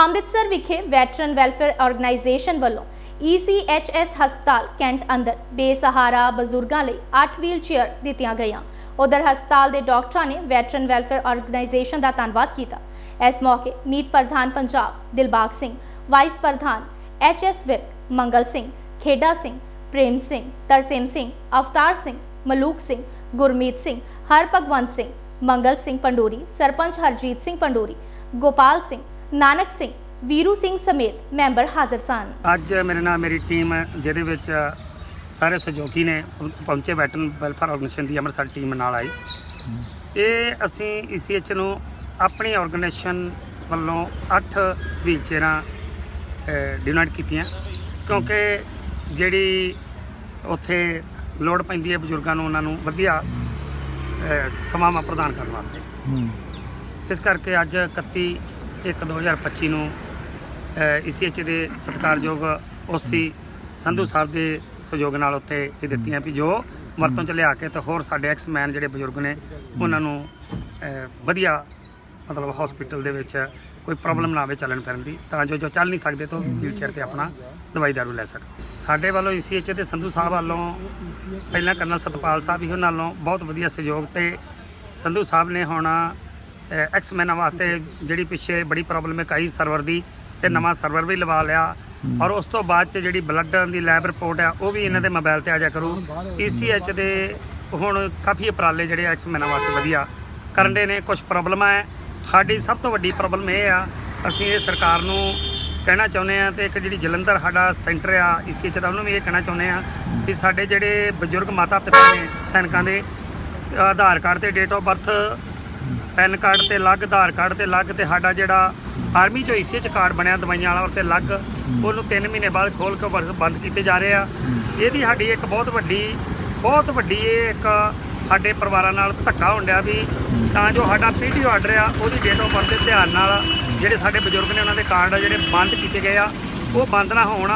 ਅੰਮ੍ਰਿਤਸਰ ਵਿਖੇ veteran welfare organisation ਵੱਲੋਂ E ECHS ਹਸਪਤਾਲ ਕੈਂਟ ਅੰਦਰ ਬੇਸਹਾਰਾ ਬਜ਼ੁਰਗਾਂ ਲਈ 8 ਵੀਲ ਚੇਅਰ ਦਿੱਤੀਆਂ ਗਈਆਂ। ਉਧਰ ਹਸਪਤਾਲ ਦੇ ਡਾਕਟਰਾਂ ਨੇ ਵੈਟਰਨ ਵੈਲਫੇਅਰ ਆਰਗੇਨਾਈਜੇਸ਼ਨ ਦਾ ਧੰਨਵਾਦ ਕੀਤਾ। ਇਸ ਮੌਕੇ ਮੀਤ ਪ੍ਰਧਾਨ ਪੰਜਾਬ ਦਿਲਬਾਗ ਸਿੰਘ, ਵਾਈਸ ਪ੍ਰਧਾਨ ਐਚਐਸ ਵਿਰਕ, ਮੰਗਲ ਸਿੰਘ, ਖੇਡਾ ਸਿੰਘ, ਪ੍ਰੇਮ ਸਿੰਘ, ਤਰਸੇਮ ਸਿੰਘ, ਅਵਤਾਰ ਸਿੰਘ, ਮਲੂਕ ਸਿੰਘ, ਗੁਰਮੀਤ ਸਿੰਘ, ਹਰਭਗਵੰਤ ਸਿੰਘ, ਮੰਗਲ ਸਿੰਘ ਪੰਡੋਰੀ, ਸਰਪੰਚ ਹਰਜੀਤ ਸਿੰਘ ਪੰਡੋਰੀ, ਗੋਪਾਲ ਸਿੰਘ ਨਾਨਕ ਸਿੰਘ ਵੀਰੂ ਸਿੰਘ ਸਮੇਤ ਮੈਂਬਰ ਹਾਜ਼ਰ ਸਨ। ਅੱਜ ਮੇਰੇ ਨਾਲ ਮੇਰੀ ਟੀਮ ਹੈ ਜਿਹਦੇ ਵਿੱਚ ਸਾਰੇ ਸਹਿਯੋਗੀ ਨੇ ਪਹੁੰਚੇ ਵੈਟਰਨ ਵੈਲਫੇਅਰ ਆਰਗੇਨਾਈਜੇਸ਼ਨ ਦੀ ਅੰਮ੍ਰਿਤਸਰ ਟੀਮ ਨਾਲ ਆਈ। ਇਹ ਅਸੀਂ ਈਸੀਐਚ ਨੂੰ ਆਪਣੀ ਆਰਗੇਨਾਈਜੇਸ਼ਨ ਵੱਲੋਂ 8 ਵੀਲਚੇਅਰਾਂ ਡੋਨੇਟ ਕੀਤੀਆਂ। ਕਿਉਂਕਿ ਜਿਹੜੀ ਉੱਥੇ ਲੋੜ ਪੈਂਦੀ ਹੈ ਬਜ਼ੁਰਗਾਂ ਨੂੰ ਉਹਨਾਂ ਨੂੰ ਵਧੀਆ ਸਮਾਵਾਂ ਪ੍ਰਦਾਨ ਕਰਨ ਵਾਸਤੇ। ਇਸ ਕਰਕੇ ਅੱਜ 31 1 2025 ਨੂੰ ਈਸੀਐਚ ਦੇ ਸਤਿਕਾਰਯੋਗ ਓਸੀ ਸੰਧੂ ਸਾਹਿਬ ਦੇ ਸਹਿਯੋਗ ਨਾਲ ਉੱਥੇ ਇਹ ਦਿੱਤੀਆਂ ਵੀ ਜੋ ਵਰਤੋਂ ਚ ਲਿਆ ਕੇ ਤੇ ਹੋਰ ਸਾਡੇ ਐਕਸਮੈਨ ਜਿਹੜੇ ਬਜ਼ੁਰਗ ਨੇ, ਉਹਨਾਂ ਨੂੰ ਵਧੀਆ ਮਤਲਬ ਹਸਪੀਟਲ ਦੇ ਵਿੱਚ ਕੋਈ ਪ੍ਰੋਬਲਮ ਨਾ ਆਵੇ ਚੱਲਣ ਫਿਰਨ ਦੀ, ਤਾਂ ਜੋ ਜੋ ਚੱਲ ਨਹੀਂ ਸਕਦੇ ਤਾਂ ਵੀਲਚੇਅਰ ਤੇ ਆਪਣਾ ਦਵਾਈ ਦਾਰੂ ਲੈ ਸਕਣ। ਸਾਡੇ ਵੱਲੋਂ ਈਸੀਐਚ ਤੇ ਸੰਧੂ ਸਾਹਿਬ ਵੱਲੋਂ ਪਹਿਲਾਂ ਕਰਨਲ ਸਤਪਾਲ ਸਾਹਿਬ ਹੀ ਉਹਨਾਂ ਵੱਲੋਂ ਬਹੁਤ ਵਧੀਆ ਸਹਿਯੋਗ ਤੇ ਸੰਧੂ ਸਾਹਿਬ ਨੇ ਹੁਣ ਐਕਸਮੈਨਾਂ ਵਾਸਤੇ ਜਿਹੜੀ ਪਿੱਛੇ ਬੜੀ ਪ੍ਰੋਬਲਮ ਇੱਕ ਆਈ ਸਰਵਰ ਦੀ ਤੇ ਨਵਾਂ ਸਰਵਰ ਵੀ ਲਵਾ ਲਿਆ। ਔਰ ਉਸ ਤੋਂ ਬਾਅਦ ਚ ਜਿਹੜੀ ਬਲੱਡ ਦੀ ਲੈਬ ਰਿਪੋਰਟ ਆ ਉਹ ਵੀ ਇਹਨਾਂ ਦੇ ਮੋਬਾਈਲ ਤੇ ਆ ਜਾ ਕਰੂ। ਈਸੀਐਚ ਦੇ ਹੁਣ ਕਾਫੀ ਉਪਰਾਲੇ ਜਿਹੜੇ ਐਕਸਮੈਨਾਂ ਵਾਸਤੇ ਵਧੀਆ। ਕਰਨ ਦੇ ਨੇ ਕੁਝ ਪ੍ਰੋਬਲਮਾਂ ਹੈ ਸਾਡੀ ਸਭ ਤੋਂ ਵੱਡੀ ਪ੍ਰੋਬਲਮ ਇਹ ਆ ਅਸੀਂ ਇਹ ਸਰਕਾਰ ਨੂੰ ਕਹਿਣਾ ਚਾਹੁੰਦੇ ਆ ਤੇ ਇੱਕ ਜਿਹੜੀ ਜਲੰਧਰ ਸਾਡਾ ਸੈਂਟਰ ਆ ਈਸੀਐਚ ਦਾ ਉਹਨੂੰ ਵੀ ਇਹ ਕਹਿਣਾ ਚਾਹੁੰਦੇ ਆ ਕਿ ਸਾਡੇ ਜਿਹੜੇ ਬਜ਼ੁਰਗ ਮਾਤਾ ਪਿਤਾ ਨੇ ਸੈਨਿਕਾਂ ਦੇ ਆਧਾਰ ਕਾਰਡ ਤੇ date of birth PAN card ਤੇ ਅਲੱਗ ਆਧਾਰ ਕਾਰਡ ਤੇ ਅਲੱਗ ਤੇ ਸਾਡਾ ਜਿਹੜਾ ਆਰਮੀ ਚੋਂ ਈਸੀਐਚ ਕਾਰਡ ਬਣਿਆ ਦਵਾਈਆਂ ਵਾਲਾ ਤੇ ਅਲੱਗ। ਉਹਨੂੰ 3 ਮਹੀਨੇ ਬਾਅਦ ਖੋਲ ਕੇ ਬੰਦ ਕੀਤੇ ਜਾ ਰਹੇ ਆ। ਇਹਦੀ ਸਾਡੀ ਇੱਕ ਬਹੁਤ ਵੱਡੀ ਬਹੁਤ ਵੱਡੀ ਇਹ ਇੱਕ ਸਾਡੇ ਪਰਿਵਾਰਾਂ ਨਾਲ ਧੱਕਾ ਹੁੰਦਿਆ ਵੀ ਤਾਂ ਜੋ ਸਾਡਾ ਪੀਟੀ ਆਰਡਰ ਆ ਉਹਦੀ ਡੇਟ ਆਫ ਬਰਥ ਦੇ ਧਿਆਨ ਨਾਲ ਜਿਹੜੇ ਸਾਡੇ ਬਜ਼ੁਰਗ ਨੇ ਉਹਨਾਂ ਦੇ ਕਾਰਡ ਆ ਜਿਹੜੇ ਬੰਦ ਕੀਤੇ ਗਏ ਆ ਉਹ ਬੰਦ ਨਾ ਹੋਣ।